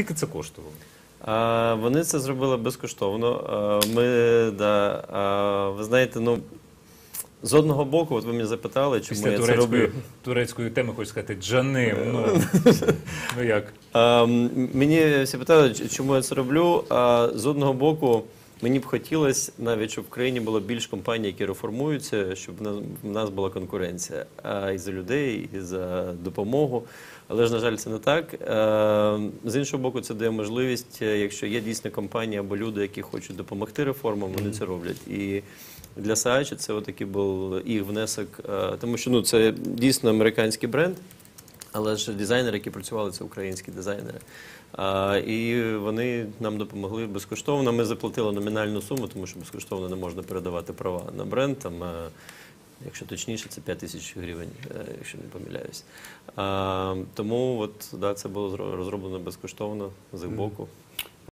Скільки це коштувало? А, вони це зробили безкоштовно. А, ми, да, а, ви знаєте, ну, з одного боку, от ви мене запитали, чому Після я це роблю. турецької, турецької теми хочу сказати Джаним. Ну, ну як? А, м, мені всі питали, ч- чому я це роблю. А з одного боку, мені б хотілося навіть, щоб в країні було більш компаній, які реформуються, щоб в нас, була конкуренція а, і за людей, і за допомогу. Але ж, на жаль, це не так. Е, З іншого боку, це дає можливість, е, якщо є дійсно компанії або люди, які хочуть допомогти реформам, вони це роблять. І для Саачі це отакий був їх внесок, е, тому що ну, це дійсно американський бренд. Але ж дизайнери, які працювали, це українські дизайнери. А, і вони нам допомогли безкоштовно. Ми заплатили номінальну суму, тому що безкоштовно не можна передавати права на бренд. Там, е, якщо точніше, це 5 тисяч гривень, е, якщо не помиляюсь. А, тому от, да, це було зро- розроблено безкоштовно з їх боку.